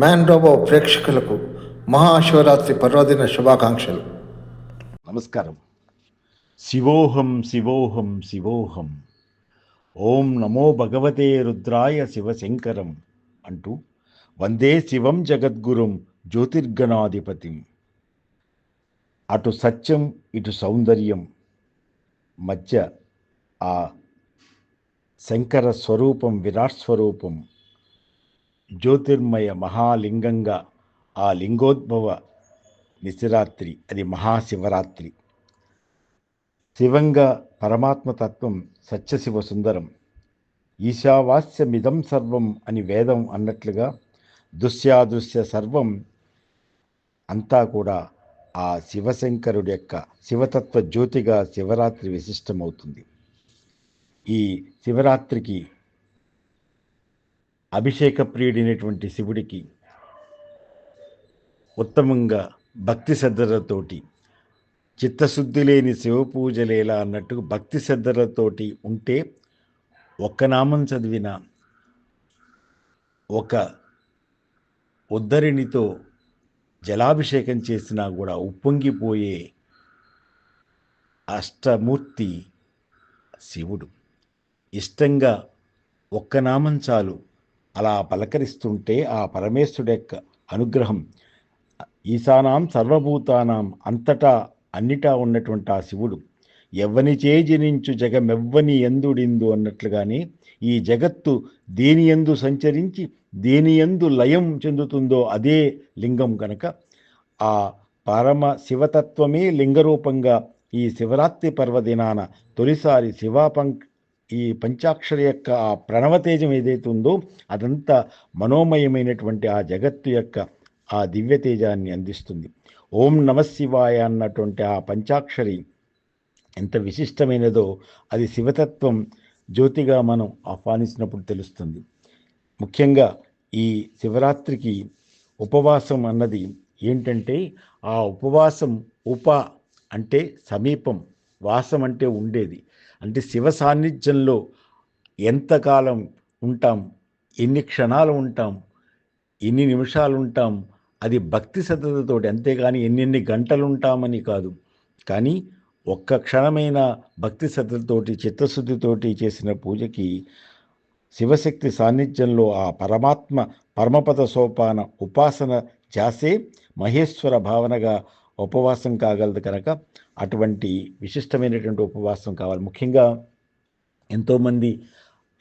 Man robo ప్రేక్షకులకు మహాశివరాత్రి పర్వదిన శుభాకాంక్షలు. నమస్కారం. శివోహం శివోహం శివోహం. ఓం నమో భగవతే రుద్రాయ శివశంకరం అంటూ వందే శివం జగద్గురుం జ్యోతిర్గణాధిపతిం. అటు సత్యం ఇటు సౌందర్యం మధ్య ఆ శంకర స్వరూపం విరాట్ స్వరూపం జ్యోతిర్మయ మహాలింగంగా ఆ లింగోద్భవ నిశిరాత్రి అది మహాశివరాత్రి. శివంగా పరమాత్మతత్వం సత్యశివ సుందరం. ఈశావాస్యమిదం సర్వం అని వేదం అన్నట్లుగా దుశ్యాదృశ్య సర్వం అంతా కూడా ఆ శివశంకరుడి యొక్క శివతత్వ జ్యోతిగా శివరాత్రి విశిష్టమవుతుంది. ఈ శివరాత్రికి అభిషేక ప్రియుడైనటువంటి శివుడికి ఉత్తమంగా భక్తి శ్రద్ధలతోటి చిత్తశుద్ధి లేని శివపూజలేలా అన్నట్టు భక్తి శ్రద్ధలతోటి ఉంటే ఒక్క నామం చదివిన ఒక ఉద్దరిణితో జలాభిషేకం చేసినా కూడా ఉప్పొంగిపోయే అష్టమూర్తి శివుడు. ఇష్టంగా ఒక్క నామం చాలు. అలా పలకరిస్తుంటే ఆ పరమేశ్వరుడు యొక్క అనుగ్రహం ఈశానాం సర్వభూతానాం అంతటా అన్నిటా ఉన్నటువంటి ఆ శివుడు ఎవ్వని చేజినించు జగమెవ్వని ఎందుడిందు అన్నట్లుగానే ఈ జగత్తు దేని ఎందు సంచరించి దేని ఎందు లయం చెందుతుందో అదే లింగం కనుక ఆ పరమ శివతత్వమే లింగరూపంగా ఈ శివరాత్రి పర్వదినాన తొలిసారి శివాపం ఈ పంచాక్షరి యొక్క ఆ ప్రణవతేజం ఏదైతే ఉందో అదంతా మనోమయమైనటువంటి ఆ జగత్తు యొక్క ఆ దివ్యతేజాన్ని అందిస్తుంది. ఓం నమశివాయ అన్నటువంటి ఆ పంచాక్షరి ఎంత విశిష్టమైనదో అది శివతత్వం జ్యోతిగా మనం ఆహ్వానించినప్పుడు తెలుస్తుంది. ముఖ్యంగా ఈ శివరాత్రికి ఉపవాసం అన్నది ఏంటంటే ఆ ఉపవాసం ఉప అంటే సమీపం వాసం అంటే ఉండేది. అంటే శివ సాన్నిధ్యంలో ఎంతకాలం ఉంటాం? ఎన్ని క్షణాలు ఉంటాం? ఎన్ని నిమిషాలు ఉంటాం? అది భక్తి శ్రద్ధతోటి అంతేగాని ఎన్నెన్ని గంటలు ఉంటామని కాదు. కానీ ఒక్క క్షణమైన భక్తి శ్రద్ధతోటి చిత్తశుద్ధితోటి చేసిన పూజకి శివశక్తి సాన్నిధ్యంలో ఆ పరమాత్మ పరమపద సోపాన ఉపాసన చేసే మహేశ్వర భావనగా ఉపవాసం కాగలదు కనుక అటువంటి విశిష్టమైనటువంటి ఉపవాసం కావాలి. ముఖ్యంగా ఎంతోమంది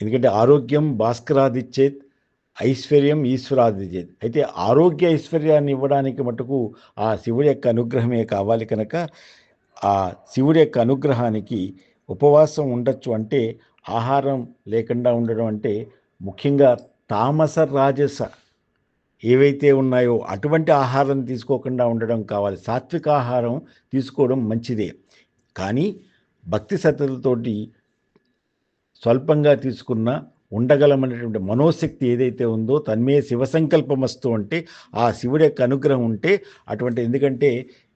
ఎందుకంటే ఆరోగ్యం భాస్కరాదిచ్చేత్ ఐశ్వర్యం ఈశ్వరాదిచేత్ అయితే ఆరోగ్య ఐశ్వర్యాన్ని ఇవ్వడానికి మటుకు ఆ శివుడి యొక్క అనుగ్రహమే కావాలి కనుక ఆ శివుడి యొక్క అనుగ్రహానికి ఉపవాసం ఉండొచ్చు అంటే ఆహారం లేకుండా ఉండడం అంటే ముఖ్యంగా తామస రాజస ఏవైతే ఉన్నాయో అటువంటి ఆహారం తీసుకోకుండా ఉండడం కావాలి. సాత్విక ఆహారం తీసుకోవడం మంచిదే. కానీ భక్తి శ్రద్ధలతోటి స్వల్పంగా తీసుకున్న ఉండగలమనేటువంటి మనోశక్తి ఏదైతే ఉందో తన్మే శివ సంకల్పమస్తు అంటే ఆ శివుడి యొక్క అనుగ్రహం ఉంటే అటువంటి ఎందుకంటే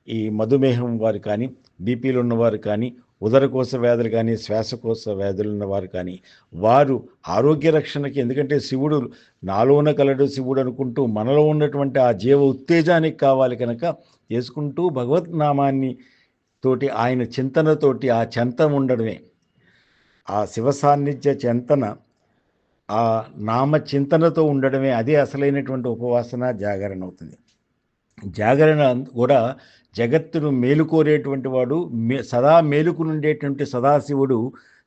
ఈ మధుమేహం వారు కానీ బీపీలు ఉన్నవారు కానీ ఉదరకోశ వ్యాధులు కానీ శ్వాసకోశ వ్యాధులు ఉన్నవారు కానీ వారు ఆరోగ్య రక్షణకి ఎందుకంటే శివుడు నాలోన కలడు శివుడు అనుకుంటూ మనలో ఉన్నటువంటి ఆ జీవ ఉత్తేజానికి కావాలి కనుక చేసుకుంటూ భగవద్నామాన్ని తోటి ఆయన చింతనతోటి ఆ చెంత ఉండడమే. ఆ శివ సాన్నిధ్య చింతన ఆ నామ చింతనతో ఉండడమే. అదే అసలైనటువంటి ఉపవాసన జాగరణ అవుతుంది. జాగరణ కూడా జగత్తును మేలుకోరేటువంటి వాడు మే సదా మేలుకునుండేటువంటి సదాశివుడు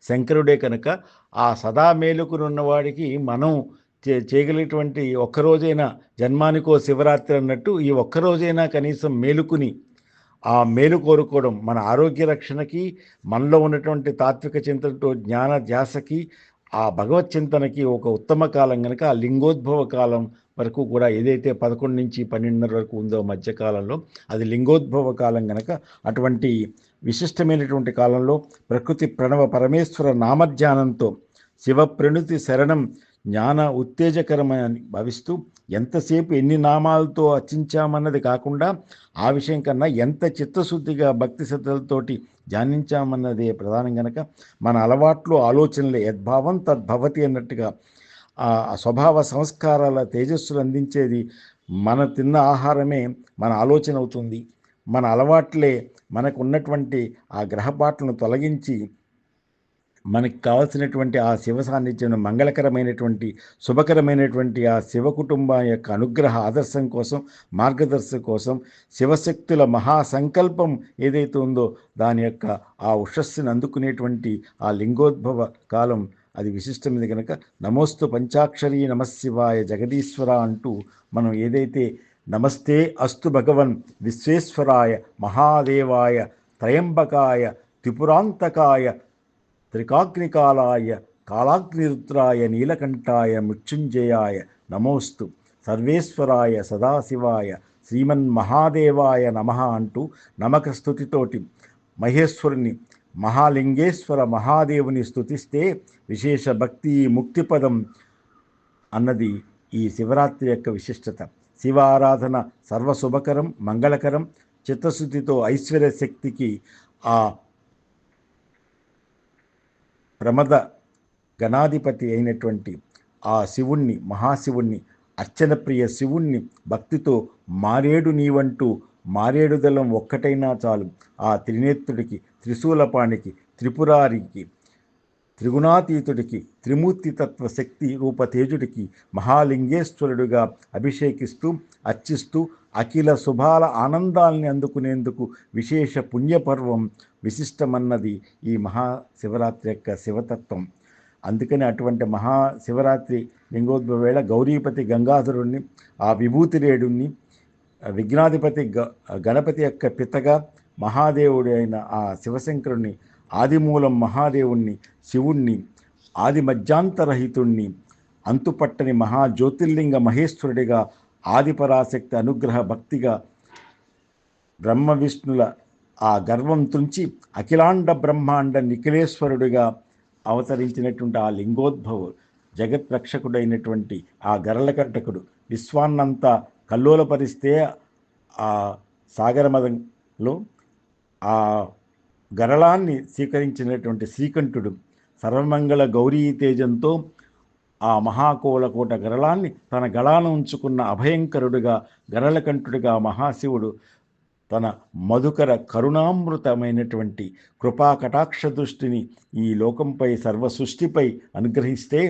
శంకరుడే కనుక ఆ సదా మేలుకునున్నవాడికి మనం చే చేయగలిగినటువంటి ఒక్కరోజైనా జన్మానికో శివరాత్రి అన్నట్టు ఈ ఒక్కరోజైనా కనీసం మేలుకుని ఆ మేలు కోరుకోవడం మన ఆరోగ్య రక్షణకి మనలో ఉన్నటువంటి తాత్విక చింతనతో జ్ఞాన ధ్యాసకి ఆ భగవత్ చింతనకి ఒక ఉత్తమ కాలం కనుక ఆ లింగోద్భవ కాలం వరకు కూడా ఏదైతే పదకొండు నుంచి పన్నెండున్నర వరకు ఉందో మధ్యకాలంలో అది లింగోద్భవ కాలం కనుక అటువంటి విశిష్టమైనటువంటి కాలంలో ప్రకృతి ప్రణవ పరమేశ్వర నామధ్యానంతో శివ ప్రణుతి శరణం జ్ఞాన ఉత్తేజకరమని భావిస్తూ ఎంతసేపు ఎన్ని నామాలతో అర్చించామన్నది కాకుండా ఆ విషయం కన్నా ఎంత చిత్తశుద్ధిగా భక్తి శ్రద్ధలతోటి ధ్యానించామన్నదే ప్రధానం గనక మన అలవాట్లు ఆలోచనలు యద్భావం తద్భవతి అన్నట్టుగా ఆ స్వభావ సంస్కారాల తేజస్సులు అందించేది మన తిన్న ఆహారమే మన ఆలోచన అవుతుంది. మన అలవాట్లే మనకు ఉన్నటువంటి ఆ గ్రహపాట్లను తొలగించి మనకి కావలసినటువంటి ఆ శివ సాన్నిధ్యం మంగళకరమైనటువంటి శుభకరమైనటువంటి ఆ శివ కుటుంబం యొక్క అనుగ్రహ ఆదర్శం కోసం మార్గదర్శకం కోసం శివశక్తుల మహాసంకల్పం ఏదైతే ఉందో దాని యొక్క ఆ ఉషస్సుని అందుకునేటువంటి ఆ లింగోద్భవ కాలం అది విశిష్టమైనది కనుక నమోస్తు పంచాక్షరీ నమశివాయ జగదీశ్వర అంటూ మనం ఏదైతే నమస్తే అస్తు భగవన్ విశ్వేశ్వరాయ మహాదేవాయ త్రయంబకాయ త్రిపురాంతకాయ త్రికాగ్నికాలాయ కాలాగ్నిరుద్రాయ నీలకంఠాయ మృత్యుంజయాయ నమోస్తు. సర్వేశ్వరాయ సదాశివాయ శ్రీమన్మహాదేవాయ నమ అంటూ నమక స్థుతితోటి మహేశ్వరుని మహాలింగేశ్వర మహాదేవుని స్థుతిస్తే విశేష భక్తి ముక్తిపదం అన్నది ఈ శివరాత్రి యొక్క విశిష్టత. శివారాధన సర్వశుభకరం మంగళకరం చిత్తశుద్ధితో ఐశ్వర్య శక్తికి ఆ ప్రమద గణాధిపతి అయినటువంటి ఆ శివుణ్ణి మహాశివుణ్ణి అర్చన ప్రియ శివుణ్ణి భక్తితో మారేడు నీవంటూ మారేడు దళం ఒక్కటైనా చాలు. ఆ త్రినేత్రుడికి త్రిశూలపాణికి త్రిపురారికి త్రిగుణాతీతుడికి త్రిమూర్తి తత్వ శక్తి రూపతేజుడికి మహాలింగేశ్వరుడిగా మహాలింగేశ్వరుడుగా అభిషేకిస్తూ అర్చిస్తూ అఖిల శుభాల ఆనందాల్ని అందుకునేందుకు విశేష పుణ్యపర్వం విశిష్టమన్నది ఈ మహాశివరాత్రి యొక్క శివతత్వం. అందుకని అటువంటి మహాశివరాత్రి లింగోద్భవ వేళ గౌరీపతి గంగాధరుణ్ణి ఆ విభూతిరేడుణ్ణి విఘ్నాధిపతి గ గణపతి యొక్క పితగా మహాదేవుడు అయిన ఆ శివశంకరుణ్ణి ఆదిమూలం మహాదేవుణ్ణి శివుణ్ణి ఆది మధ్యాంతరహితుణ్ణి అంతుపట్టని మహాజ్యోతిర్లింగ మహేశ్వరుడిగా ఆదిపరాశక్తి అనుగ్రహ భక్తిగా బ్రహ్మ విష్ణుల ఆ గర్వం తుంచి అఖిలాండ బ్రహ్మాండ నిఖిలేశ్వరుడిగా అవతరించినటువంటి ఆ లింగోద్భవు జగత్ రక్షకుడైనటువంటి ఆ గరళకంటకుడు విశ్వాన్నంతా కల్లోలపరిస్తే ఆ సాగరమదంలో ఆ గరళాన్ని స్వీకరించినటువంటి శ్రీకంఠుడు సర్వమంగళ గౌరీ తేజంతో ఆ మహాకోలకోట గరళాన్ని తన గళాన ఉంచుకున్న అభయంకరుడుగా గరళకంఠుడిగా మహాశివుడు తన మధుకర కరుణామృతమైనటువంటి కృపా కటాక్ష దృష్టిని ఈ లోకంపై సర్వ సృష్టిపై అనుగ్రహిస్తే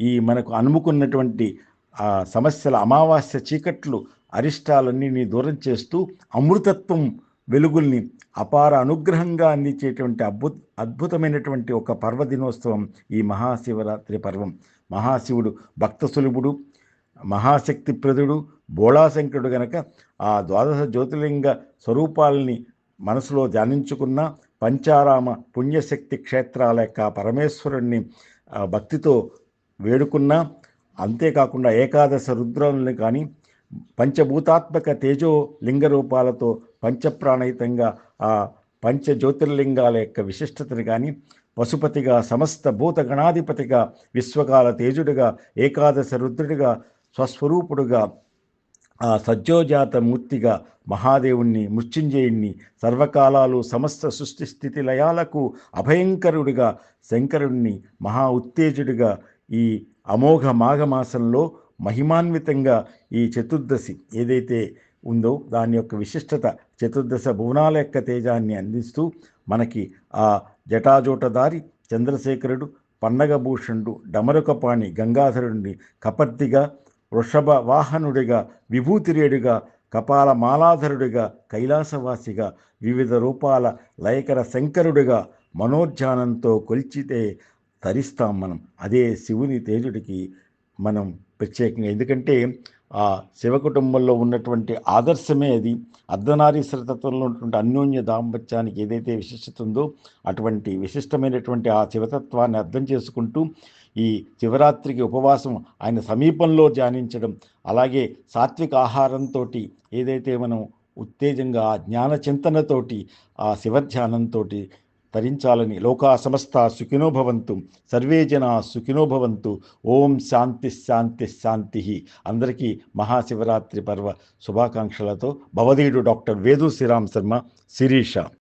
ఈ మనకు అనుముకున్నటువంటి ఆ సమస్యల అమావాస్య చీకట్లు అరిష్టాలన్నీ దూరం చేస్తూ అమృతత్వం వెలుగుల్ని అపార అనుగ్రహంగా అందించేటువంటి అద్భుత అద్భుతమైనటువంటి ఒక పర్వదినోత్సవం ఈ మహాశివరాత్రి పర్వం. మహాశివుడు భక్త సులభుడు మహాశక్తిప్రదుడు బోళాశంకరుడు గనక ఆ ద్వాదశ జ్యోతిర్లింగ స్వరూపాలని మనసులో ధ్యానించుకున్న పంచారామ పుణ్యశక్తి క్షేత్రాల యొక్క పరమేశ్వరుణ్ణి భక్తితో వేడుకున్నా అంతేకాకుండా ఏకాదశ రుద్రాలని కానీ పంచభూతాత్మక తేజో లింగ రూపాలతో పంచప్రాణయితంగా ఆ పంచ జ్యోతిర్లింగాల యొక్క విశిష్టతని కానీ పశుపతిగా సమస్త భూత గణాధిపతిగా విశ్వకాల తేజుడిగా ఏకాదశ రుద్రుడిగా స్వస్వరూపుడుగా ఆ సజ్జోజాత మూర్తిగా మహాదేవుణ్ణి మృత్యుంజయుణ్ణి సర్వకాలాలు సమస్త సృష్టి స్థితి లయాలకు అభయంకరుడిగా శంకరుణ్ణి మహా ఉత్తేజుడిగా ఈ అమోఘ మాఘమాసంలో మహిమాన్వితంగా ఈ చతుర్దశి ఏదైతే ఉందో దాని యొక్క విశిష్టత చతుర్దశ భువనాల యొక్క తేజాన్ని అందిస్తూ మనకి ఆ జటాజోటదారి చంద్రశేఖరుడు పండగభూషణుడు డమరుకపాణి గంగాధరుడిని కపర్తిగా వృషభ వాహనుడిగా విభూతిరేడుగా కపాల మాలాధరుడిగా కైలాసవాసిగా వివిధ రూపాల లయకర శంకరుడిగా మనోధ్యానంతో కొలిచితే తరిస్తాం మనం. అదే శివుని తేజుడికి మనం ప్రత్యేకంగా. ఎందుకంటే ఆ శివ కుటుంబంలో ఉన్నటువంటి ఆదర్శమే అది. అర్ధనారీశ్వర తత్వంలో ఉన్నటువంటి అన్యోన్య దాంపత్యానికి ఏదైతే విశిష్టత ఉందో అటువంటి విశిష్టమైనటువంటి ఆ శివతత్వాన్ని అర్థం చేసుకుంటూ ఈ శివరాత్రికి ఉపవాసం ఆయన సమీపంలో ధ్యానించడం అలాగే సాత్విక ఆహారంతో ఏదైతే మనం ఉత్తేజంగా ఆ జ్ఞాన చింతనతోటి ఆ శివధ్యానంతో తరించాలని. లోకా సమస్త సుఖినోభవంతు సర్వే జనా సుఖినో భవంతు. ఓం శాంతి శాంతి శాంతి. అందరికీ మహాశివరాత్రి పర్వ శుభాకాంక్షలతో భవదీయుడు డాక్టర్ వేదు శ్రీరామ్ శర్మ శిరీష.